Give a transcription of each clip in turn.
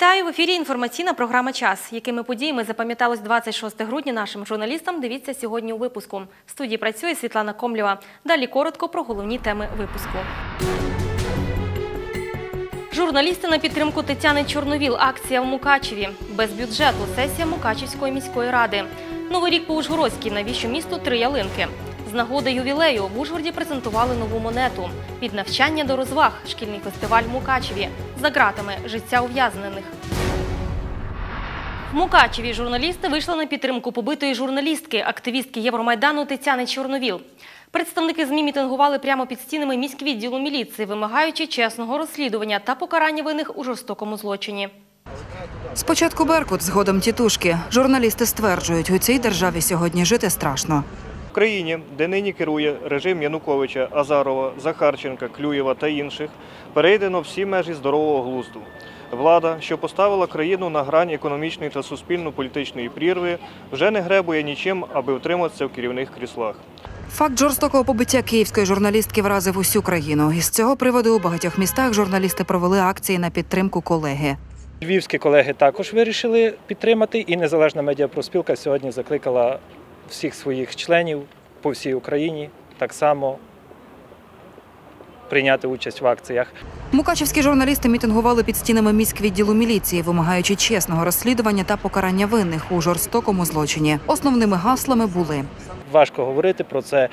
Вітаю в ефірі. Інформаційна програма Час. Якими подіями запам'яталось 26 грудня нашим журналістам? Дивіться сьогодні у випуску. В студії працює Світлана Комлєва. Далі коротко про головні теми випуску. Журналісти на підтримку Тетяни Чорновіл. Акція в Мукачеві. Без бюджету. Сесія Мукачівської міської ради. Новий рік по Ужгородській. Навіщо місту три ялинки? З нагоди ювілею в Ужгороді презентували нову монету. Від навчання до розваг. Шкільний фестиваль в Мукачеві. За ґратами життя ув'язнених. В Мукачеві журналісти вийшли на підтримку побитої журналістки, активістки Євромайдану Тетяни Чорновіл. Представники ЗМІ мітингували прямо під стінами міськвідділу міліції, вимагаючи чесного розслідування та покарання винних у жорстокому злочині. Спочатку Беркут, згодом тітушки. Журналісти стверджують, у цій державі сьогодні жити страшно. В країні, де нині керує режим Януковича, Азарова, Захарченка, Клюєва та інших, перейдено всі межі здорового глузду. Влада, що поставила країну на грань економічної та суспільно-політичної прірви, вже не гребує нічим, аби утриматися в керівних кріслах. Факт жорстокого побиття київської журналістки вразив усю країну. Із цього приводу у багатьох містах журналісти провели акції на підтримку колеги. Львівські колеги також вирішили підтримати, і незалежна медіапроспілка сьогодні закликала всіх своїх членів по всій Україні так само прийняти участь в акціях. Мукачівські журналісти мітингували під стінами міськвідділу міліції, вимагаючи чесного розслідування та покарання винних у жорстокому злочині. Основними гаслами були Важко говорити про це.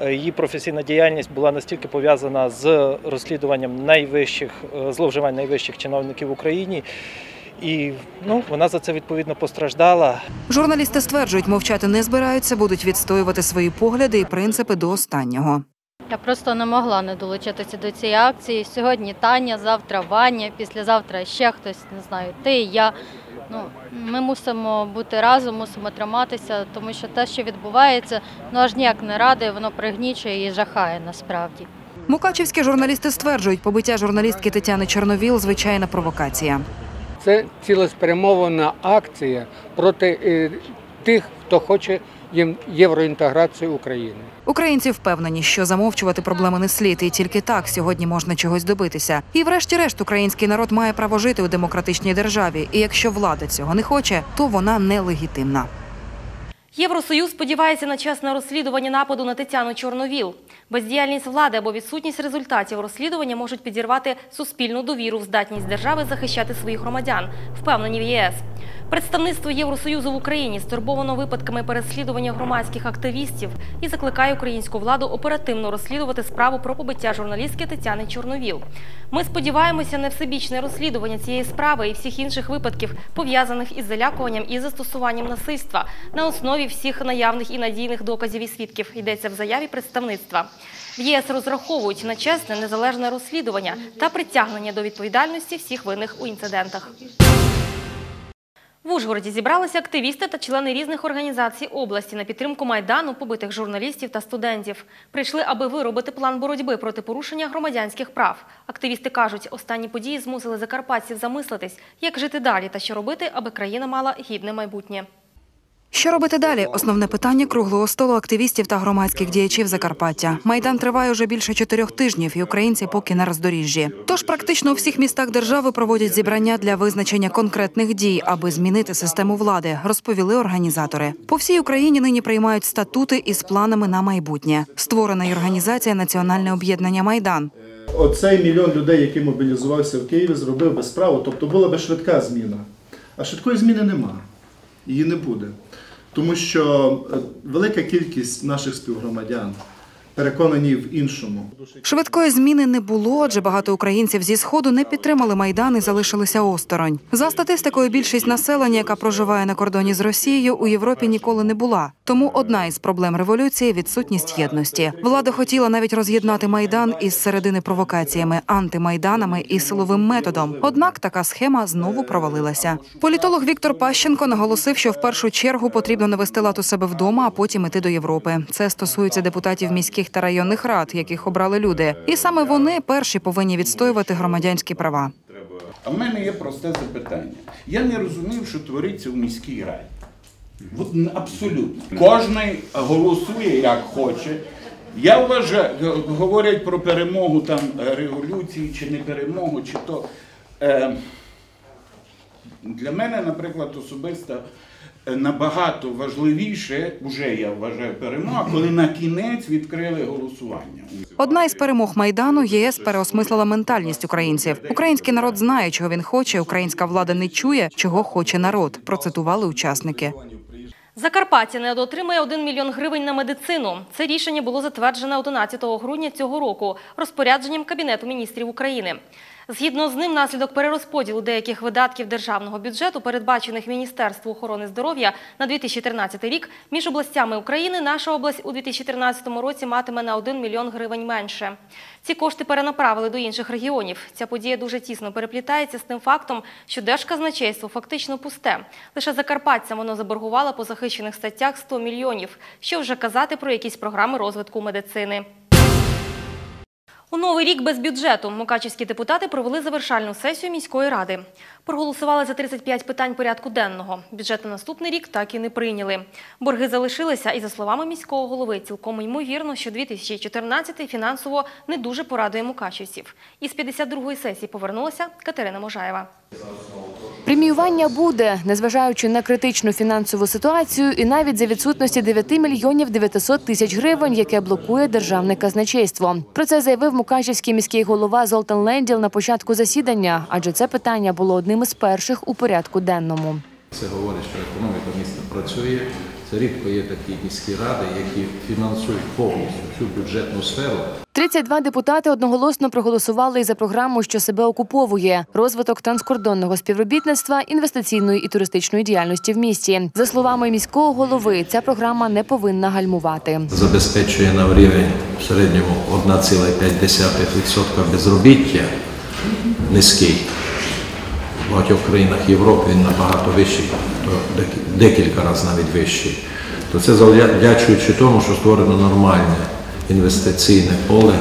Е, Її професійна діяльність була настільки пов'язана з розслідуванням найвищих е, зловживань найвищих чиновників в Україні. І ну, вона за це відповідно постраждала. журналісти стверджують, мовчати не збираються, будуть відстоювати свої погляди і принципи до останнього. Я просто не могла не долучитися до цієї акції. Сьогодні Таня, завтра Ваня, післязавтра ще хтось, не знаю, ти, я. Ну, ми мусимо бути разом, мусимо триматися, тому що те, що відбувається, ну аж ніяк не радує, воно пригнічує і жахає насправді. Мукачівські журналісти стверджують, побиття журналістки Тетяни Чорновіл звичайна провокація. Це цілеспрямована акція проти е, тих, хто хоче євроінтеграцію України. Українці впевнені, що замовчувати проблеми не слід, і тільки так сьогодні можна чогось добитися. І, врешті-решт, український народ має право жити у демократичній державі. І якщо влада цього не хоче, то вона нелегітимна. Євросоюз сподівається на чесне розслідування нападу на Тетяну Чорновіл. Бездіяльність влади або відсутність результатів розслідування можуть підірвати суспільну довіру в здатність держави захищати своїх громадян, впевнені в ЄС. Представництво Євросоюзу в Україні стурбовано випадками переслідування громадських активістів і закликає українську владу оперативно розслідувати справу про побиття журналістки Тетяни Чорновіл. Ми сподіваємося на всебічне розслідування цієї справи і всіх інших випадків, пов'язаних із залякуванням і застосуванням насильства на основі всіх наявних і надійних доказів і свідків. Йдеться в заяві представництва. В ЄС розраховують на чесне незалежне розслідування та притягнення до відповідальності всіх винних у інцидентах. Ужгороді зібралися активісти та члени різних організацій області на підтримку майдану, побитих журналістів та студентів. Прийшли, аби виробити план боротьби проти порушення громадянських прав. Активісти кажуть, останні події змусили закарпатців замислитись, як жити далі та що робити, аби країна мала гідне майбутнє. Що робити далі? Основне питання круглого столу активістів та громадських діячів Закарпаття. Майдан триває уже більше чотирьох тижнів, і українці поки на роздоріжжі. Тож практично у всіх містах держави проводять зібрання для визначення конкретних дій, аби змінити систему влади, розповіли організатори. По всій Україні нині приймають статути із планами на майбутнє. Створена й організація Національне об'єднання Майдан. Оцей мільйон людей, який мобілізувався в Києві, зробив би справу, тобто була би швидка зміна. А швидкої зміни нема. Її не буде. Тому що е, велика кількість наших співгромадян переконані в іншому. Швидкої зміни не було, адже багато українців зі сходу не підтримали майдан і залишилися осторонь. За статистикою, більшість населення, яка проживає на кордоні з Росією, у Європі ніколи не була. Тому одна із проблем революції відсутність єдності. Влада хотіла навіть роз'єднати майдан із середини провокаціями, антимайданами і силовим методом. Однак така схема знову провалилася. Політолог Віктор Пащенко наголосив, що в першу чергу потрібно навести лад у себе вдома, а потім іти до Європи. Це стосується депутатів міських та районних рад, яких обрали люди. І саме вони перші повинні відстоювати громадянські права. А в мене є просте запитання. Я не розумів, що твориться в міській раді. От абсолютно. Кожний голосує як хоче. Я вважаю, говорять про перемогу там е, революції чи не перемогу, чи то. Е, Для мене, наприклад, особисто набагато важливіше, вже я вважаю, перемога, коли на кінець відкрили голосування. Одна із перемог майдану ЄС переосмислила ментальність українців. Український народ знає, чого він хоче. Українська влада не чує, чого хоче народ. Процитували учасники. Закарпаття не отримає 1 мільйон гривень на медицину. Це рішення було затверджене 11 грудня цього року розпорядженням Кабінету міністрів України. Згідно з ним, внаслідок перерозподілу деяких видатків державного бюджету, передбачених Міністерству охорони здоров'я на 2013 рік, між областями України наша область у 2013 році матиме на 1 мільйон гривень менше. Ці кошти перенаправили до інших регіонів. Ця подія дуже тісно переплітається з тим фактом, що держказначейство фактично пусте. Лише закарпатцям воно заборгувало по захищених статтях 100 мільйонів. Що вже казати про якісь програми розвитку медицини. У новий рік без бюджету мукачівські депутати провели завершальну сесію міської ради. Проголосували за 35 питань порядку денного. Бюджет на наступний рік так і не прийняли. Борги залишилися, і за словами міського голови, цілком ймовірно, що 2014 фінансово не дуже порадує мукачівців. Із 52-ї сесії повернулася Катерина Можаєва. Преміювання буде, незважаючи на критичну фінансову ситуацію і навіть за відсутності 9 мільйонів 900 тисяч гривень, яке блокує державне казначейство. Про це заявив Мукачівський міський голова Золтан Ленділ на початку засідання, адже це питання було одним із перших у порядку денному. Це говорить, що економіка міста працює. Це рідко є такі міські ради, які фінансують повністю всю бюджетну сферу. 32 депутати одноголосно проголосували за програму, що себе окуповує розвиток транскордонного співробітництва, інвестиційної і туристичної діяльності в місті. За словами міського голови, ця програма не повинна гальмувати. Забезпечує на рівень в середньому 1,5% безробіття низький. В багатьох країнах Європи він набагато вищий, декілька разів навіть вищий. То це завдячуючи тому, що створено нормальне інвестиційне поле,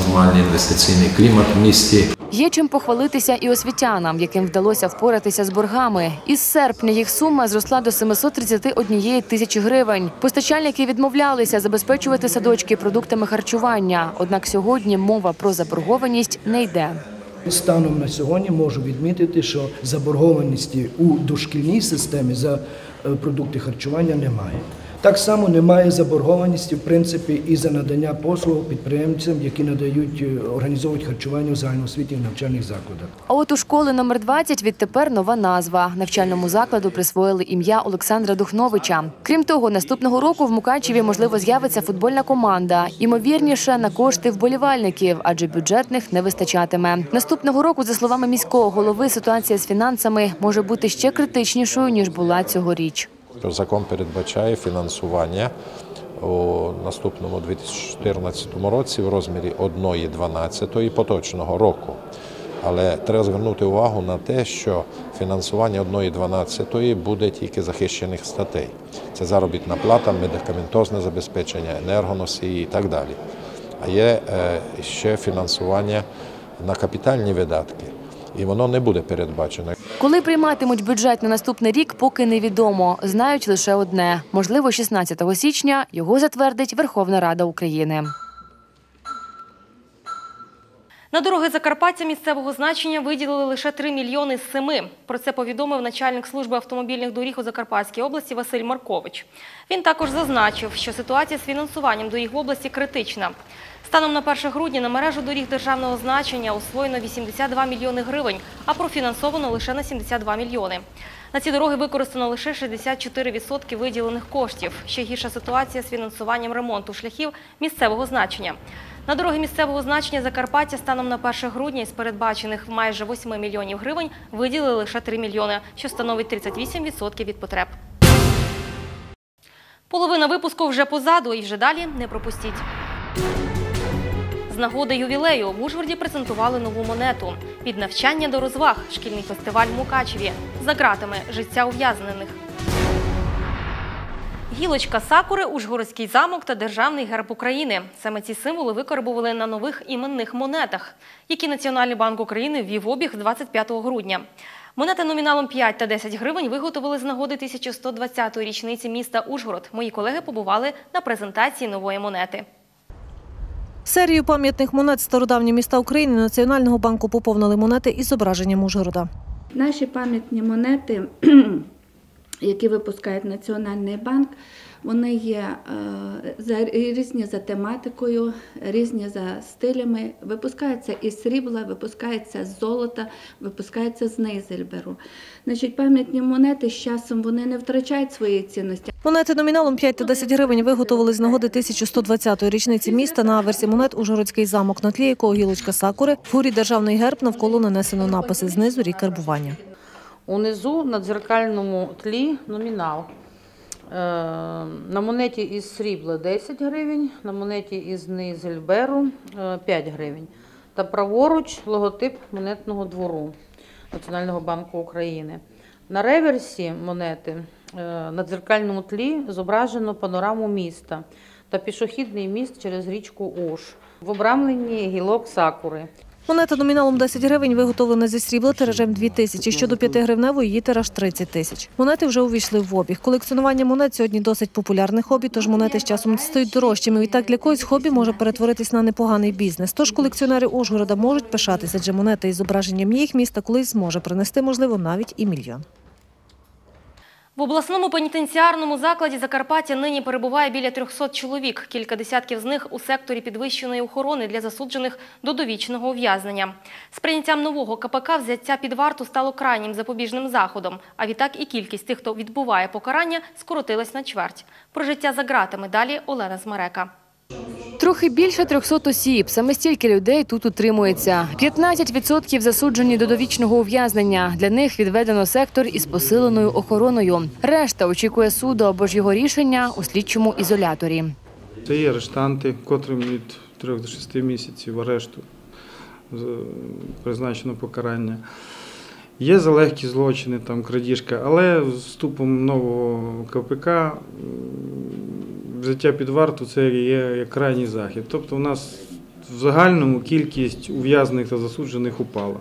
нормальний інвестиційний клімат в місті. Є чим похвалитися і освітянам, яким вдалося впоратися з боргами. Із серпня їх сума зросла до 731 тисячі гривень. Постачальники відмовлялися забезпечувати садочки продуктами харчування. Однак сьогодні мова про заборгованість не йде. Станом на сьогодні можу відмітити, що заборгованості у дошкільній системі за е, продукти харчування немає. Так само немає заборгованості, в принципі, і за надання послуг підприємцям, які надають е, організовують харчування в загальноосвітніх навчальних закладах. А от у школи номер 20 відтепер нова назва. Навчальному закладу присвоїли ім'я Олександра Духновича. Крім того, наступного року в Мукачеві можливо з'явиться футбольна команда. Імовірніше на кошти вболівальників, адже бюджетних не вистачатиме. Наступного року, за словами міського голови, ситуація з фінансами може бути ще критичнішою ніж була цьогоріч. Що Закон передбачає фінансування у наступному 2014 році в розмірі 1,12 поточного року. Але треба звернути увагу на те, що фінансування 1,12 буде тільки захищених статей. Це заробітна плата, медикаментозне забезпечення, енергоносії і так далі. А є е, ще фінансування на капітальні видатки, і воно не буде передбачено. Коли прийматимуть бюджет на наступний рік, поки невідомо. Знають лише одне: можливо, 16 січня його затвердить Верховна Рада України. На дороги Закарпаття місцевого значення виділили лише 3 мільйони з 7. Про це повідомив начальник служби автомобільних доріг у Закарпатській області Василь Маркович. Він також зазначив, що ситуація з фінансуванням доріг в області критична. Станом на 1 грудня на мережу доріг державного значення освоєно 82 мільйони гривень, а профінансовано лише на 72 мільйони. На ці дороги використано лише 64% виділених коштів. Ще гірша ситуація з фінансуванням ремонту шляхів місцевого значення. На дороги місцевого значення Закарпаття станом на 1 грудня із передбачених майже 8 мільйонів гривень виділили лише 3 мільйони, що становить 38% від потреб. Половина випуску вже позаду і вже далі не пропустіть. З нагоди ювілею в Ужгороді презентували нову монету. Від навчання до розваг шкільний фестиваль в Мукачеві. За ґратами життя ув'язнених. Гілочка сакури, Ужгородський замок та державний герб України. Саме ці символи викарбували на нових іменних монетах, які Національний банк України ввів обіг 25 грудня. Монети номіналом 5 та 10 гривень виготовили з нагоди 1120-ї річниці міста Ужгород. Мої колеги побували на презентації нової монети. Серію пам'ятних монет стародавні міста України Національного банку поповнили монети із зображенням Ужгорода. Наші пам'ятні монети, які випускає Національний банк, вони є е, за, різні за тематикою, різні за стилями. Випускаються із срібла, випускаються з золота, випускаються з нейзельберу. Значить, пам'ятні монети з часом вони не втрачають своєї цінності. Монети номіналом 5 та 10 гривень виготовили з нагоди 1120-ї річниці міста на аверсі монет Ужгородський замок, на тлі якого гілочка сакури, в фурі державний герб навколо нанесено написи знизу рік карбування. Унизу на дзеркальному тлі номінал. Е, На монеті із срібла 10 гривень, на монеті із низельберу 5 гривень. Та праворуч логотип монетного двору Національного банку України. На реверсі монети е, на дзеркальному тлі зображено панораму міста та пішохідний міст через річку Ош в обрамленні гілок сакури. Монета номіналом 10 гривень виготовлена зі срібла тиражем 2 тисячі. Щодо 5 гривневої її тираж 30 тисяч. Монети вже увійшли в обіг. Колекціонування монет сьогодні досить популярне хобі, тож монети з часом стають дорожчими. Відтак для когось хобі може перетворитись на непоганий бізнес. Тож колекціонери Ужгорода можуть пишатися, адже монети із зображенням їх міста колись зможе принести, можливо, навіть і мільйон. В обласному пенітенціарному закладі Закарпаття нині перебуває біля 300 чоловік. Кілька десятків з них у секторі підвищеної охорони для засуджених до довічного ув'язнення. З прийняттям нового КПК взяття під варту стало крайнім запобіжним заходом. А відтак і кількість тих, хто відбуває покарання, скоротилась на чверть. Про життя за ґратами далі Олена Смерека. Трохи більше 300 осіб. Саме стільки людей тут утримується. 15% засуджені до довічного ув'язнення. Для них відведено сектор із посиленою охороною. Решта очікує суду або ж його рішення у слідчому ізоляторі. Це є арештанти, котрим від 3 до 6 місяців арешту призначено покарання. Є за легкі злочини, там крадіжка, але з вступом нового КПК взяття під варту це є як крайній захід. Тобто у нас в загальному кількість ув'язнених та засуджених упала.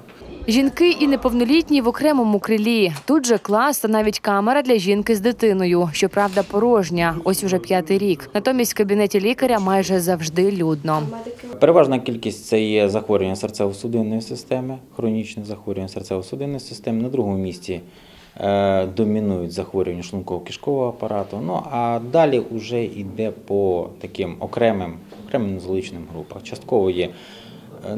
Жінки і неповнолітні в окремому крилі. Тут же клас та навіть камера для жінки з дитиною. Щоправда, порожня. Ось уже п'ятий рік. Натомість в кабінеті лікаря майже завжди людно. Переважна кількість це є захворювання серцево-судинної системи, хронічне захворювання серцево-судинної системи. На другому місці домінують захворювання шлунково-кишкового апарату. Ну а далі вже йде по таким окремим, окремим нозологічним групам. Частково є е,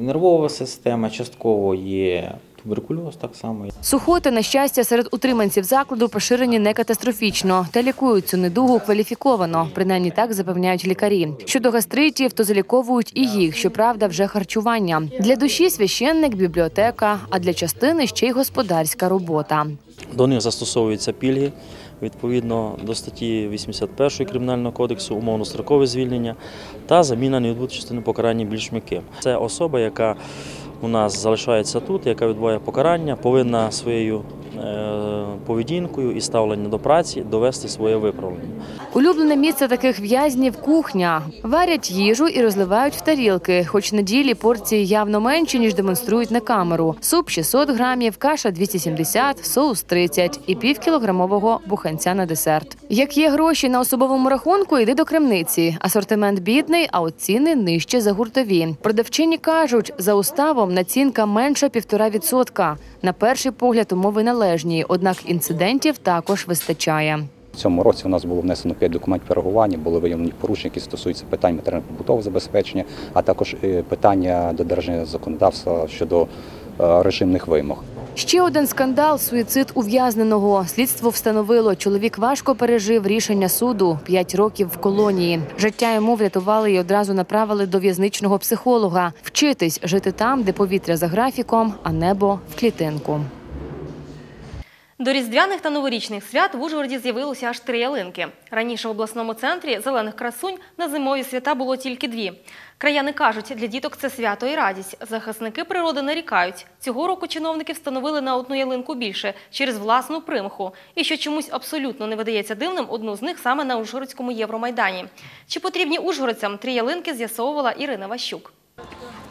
нервова система, частково є туберкульоз так само. Сухоти, на щастя, серед утриманців закладу поширені не катастрофічно та лікують цю недугу кваліфіковано. Принаймні так запевняють лікарі. Щодо гастритів, то заліковують і їх, щоправда, вже харчування. Для душі священник, бібліотека, а для частини ще й господарська робота. До них застосовуються пільги відповідно до статті 81 Кримінального кодексу, умовно-строкове звільнення та заміна невідбутої частини покарання більш м'яким. Це особа, яка у нас залишається тут, яка відбуває покарання, повинна своєю е, поведінкою і ставленням до праці довести своє виправлення. Улюблене місце таких в'язнів кухня. Варять їжу і розливають в тарілки, хоч на ділі порції явно менші, ніж демонструють на камеру. Суп 600 грамів, каша 270, соус 30 і півкілограмового буханця на десерт. Як є гроші на особовому рахунку, йди до крамниці. Асортимент бідний, а от ціни нижче за гуртові. Продавчині кажуть, за уставом націнка менша півтора відсотка. На перший погляд умови належні, однак інцидентів також вистачає. Цьому році у нас було внесено 5 документів реагування, були виявлені порушення, які стосуються питань матеріально-побутового забезпечення, а також е, питання додержання законодавства щодо е, режимних вимог. Ще один скандал суїцид ув'язненого. Слідство встановило, чоловік важко пережив рішення суду 5 років в колонії. Життя йому врятували і одразу направили до в'язничного психолога. Вчитись жити там, де повітря за графіком, а небо в клітинку. До різдвяних та новорічних свят в Ужгороді з'явилося аж три ялинки. Раніше в обласному центрі зелених красунь на зимові свята було тільки дві. Краяни кажуть, для діток це свято і радість. Захисники природи нарікають. Цього року чиновники встановили на одну ялинку більше через власну примху. І що чомусь абсолютно не видається дивним, одну з них саме на Ужгородському Євромайдані. Чи потрібні ужгородцям три ялинки, з'ясовувала Ірина Ващук.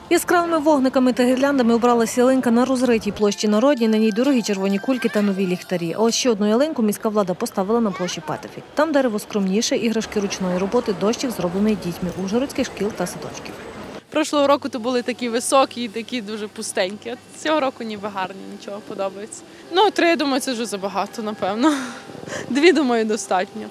Яскравими вогниками та гірляндами обралася ялинка на розритій площі Народній. На ній дорогі червоні кульки та нові ліхтарі. А ось ще одну ялинку міська влада поставила на площі Петефі. Там дерево скромніше, іграшки ручної роботи, дощик зроблений дітьми ужгородських шкіл та садочків. Прошлого року то були такі високі такі дуже пустенькі. Цього року ніби гарні, нічого подобається. Ну, три, я думаю, це вже забагато, напевно. Дві, думаю, достатньо.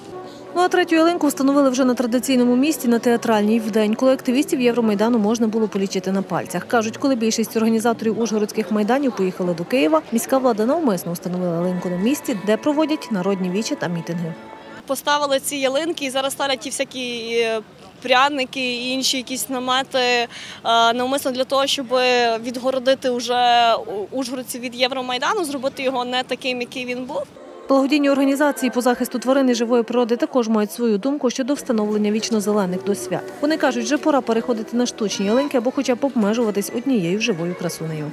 Ну а третю ялинку встановили вже на традиційному місці на театральній в день, коли активістів Євромайдану можна було полічити на пальцях. Кажуть, коли більшість організаторів ужгородських майданів поїхали до Києва, міська влада навмисно встановила ялинку на місці, де проводять народні вічі та мітинги. поставили ці ялинки і зараз ставлять ті всякі е, пряники і інші якісь намети е, навмисно для того, щоб відгородити вже ужгородців від Євромайдану, зробити його не таким, який він був. Благодійні організації по захисту тварин і живої природи також мають свою думку щодо встановлення вічно-зелених до свят. Вони кажуть, вже пора переходити на штучні ялинки або хоча б обмежуватись однією живою красунею.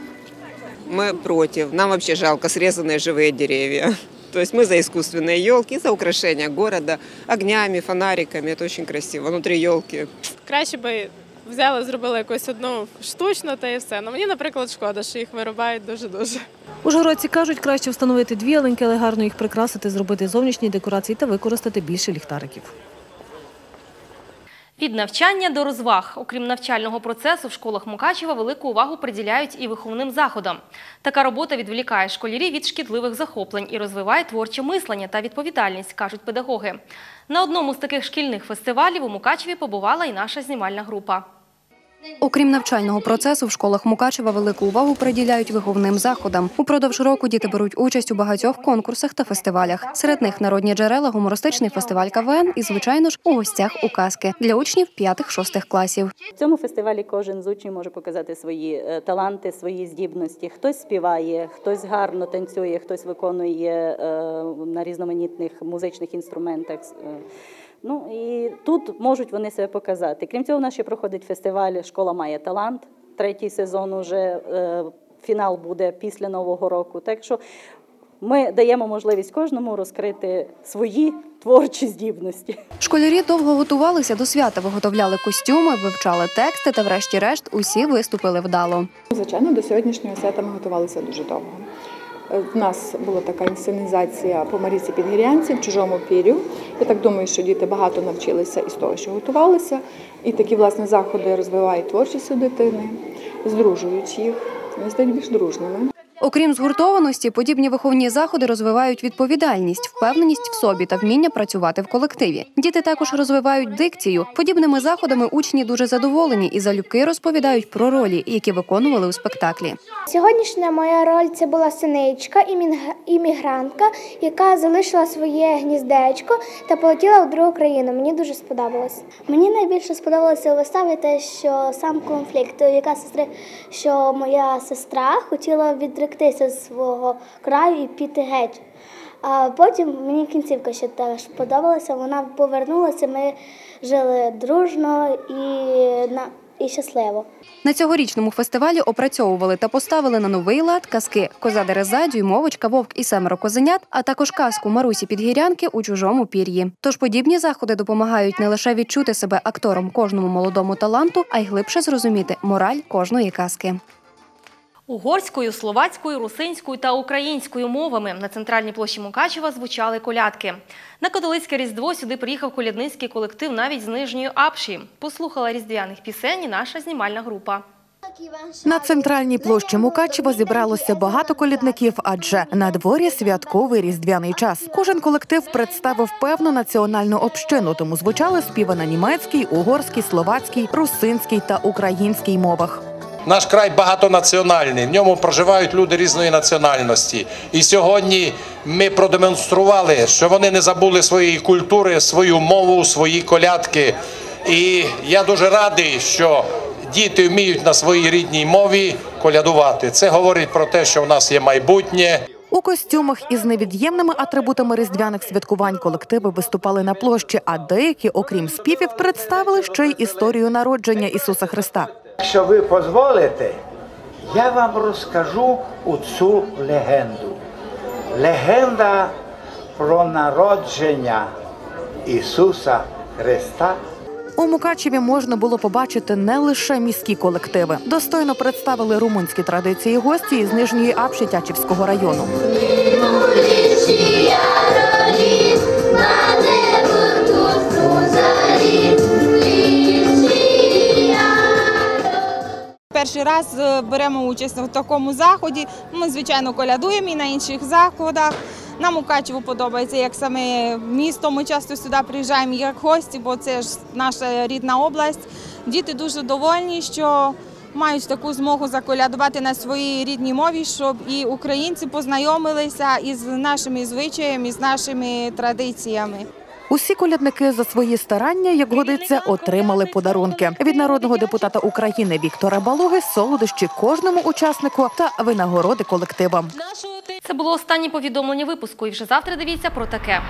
Мы против. Нам вообще жалко срезанные живые деревья. То есть мы за искусственные елки, за украшение города огнями, фонариками. Это очень красиво. Внутри елки. Краще би взяли, зробили якусь одну штучно, та і все. Ну мені, наприклад, шкода, що їх вирубають дуже-дуже. Ужгородці кажуть, краще встановити дві ялинки, але гарно їх прикрасити, зробити зовнішні декорації та використати більше ліхтариків. Від навчання до розваг, окрім навчального процесу, в школах Мукачева велику увагу приділяють і виховним заходам. Така робота відволікає школярів від шкідливих захоплень і розвиває творче мислення та відповідальність, кажуть педагоги. На одному з таких шкільних фестивалів у Мукачеві побувала і наша знімальна група. Окрім навчального процесу, в школах Мукачева велику увагу приділяють виховним заходам. Упродовж року діти беруть участь у багатьох конкурсах та фестивалях. Серед них народні джерела, гумористичний фестиваль КВН і, звичайно ж, у гостях у казки для учнів 5-6 класів. В цьому фестивалі кожен з учнів може показати свої е, таланти, свої здібності. Хтось співає, хтось гарно танцює, хтось виконує е, на різноманітних музичних інструментах. Ну і тут можуть вони себе показати. Крім цього, у нас ще проходить фестиваль Школа має талант. Третій сезон уже е, фінал буде після Нового року. Так що ми даємо можливість кожному розкрити свої творчі здібності. Школярі довго готувалися до свята, виготовляли костюми, вивчали тексти та, врешті-решт, усі виступили вдало. Звичайно, до сьогоднішнього свята ми готувалися дуже довго. В нас була така інсценізація по Маріці Підгірянці в чужому пір'ю. Я так думаю, що діти багато навчилися із того, що готувалися. І такі власне заходи розвивають творчість у дитини, здружують їх, вони стають більш дружними. Окрім згуртованості, подібні виховні заходи розвивають відповідальність, впевненість в собі та вміння працювати в колективі. Діти також розвивають дикцію. Подібними заходами учні дуже задоволені і залюбки розповідають про ролі, які виконували у спектаклі. Сьогоднішня моя роль це була синичка, іммігрантка, яка залишила своє гніздечко та полетіла в другу країну. Мені дуже сподобалось. Мені найбільше сподобалося у виставі те, що сам конфлікт, яка сестри, що моя сестра хотіла відректися з свого краю і піти геть. А потім мені кінцівка ще теж сподобалася. Вона повернулася. Ми жили дружно і на і щасливо. На цьогорічному фестивалі опрацьовували та поставили на новий лад казки Коза Дереза, Дюймовочка, Вовк і семеро козенят, а також казку Марусі Підгірянки у чужому пір'ї. Тож подібні заходи допомагають не лише відчути себе актором кожному молодому таланту, а й глибше зрозуміти мораль кожної казки. Угорською, словацькою, русинською та українською мовами на центральній площі Мукачева звучали колядки. На католицьке різдво сюди приїхав колядницький колектив навіть з Нижньої Апші. Послухала різдвяних пісень наша знімальна група. На центральній площі Мукачева зібралося багато колідників, адже на дворі святковий різдвяний час. Кожен колектив представив певну національну общину, тому звучали співи на німецькій, угорській, словацькій, русинській та українській мовах. Наш край багатонаціональний, в ньому проживають люди різної національності. І сьогодні ми продемонстрували, що вони не забули своєї культури, свою мову, свої колядки. І я дуже радий, що діти вміють на своїй рідній мові колядувати. Це говорить про те, що в нас є майбутнє. У костюмах із невід'ємними атрибутами різдвяних святкувань колективи виступали на площі, а деякі, окрім співів, представили ще й історію народження Ісуса Христа. Якщо ви дозволите, я вам розкажу цю легенду. Легенда про народження Ісуса Христа. У Мукачеві можна було побачити не лише міські колективи. Достойно представили румунські традиції гості із Нижньої Апші Тячівського району. Перший раз е, беремо участь в такому заході. Ми, звичайно, колядуємо і на інших заходах. Нам Мукачево подобається як саме місто. Ми часто сюди приїжджаємо як гості, бо це ж наша рідна область. Діти дуже довольні, що мають таку змогу заколядувати на своїй рідній мові, щоб і українці познайомилися із нашими звичаями, з нашими традиціями. Усі колядники за свої старання, як годиться, отримали подарунки від народного депутата України Віктора Балоги, солодощі кожному учаснику та винагороди колективам. Це було останнє повідомлення випуску. І вже завтра дивіться про таке.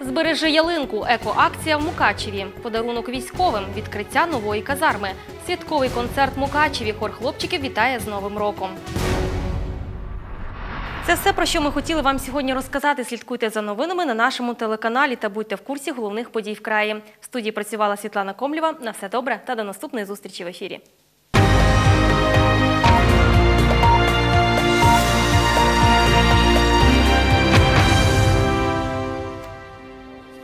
Збережи ялинку. Екоакція в Мукачеві. Подарунок військовим. Відкриття нової казарми. Святковий концерт Мукачеві. Хор хлопчиків вітає з Новим роком. Це все, про що ми хотіли вам сьогодні розказати. Слідкуйте за новинами на нашому телеканалі та будьте в курсі головних подій в краї. В студії працювала Світлана Комлєва. На все добре та до наступної зустрічі в ефірі.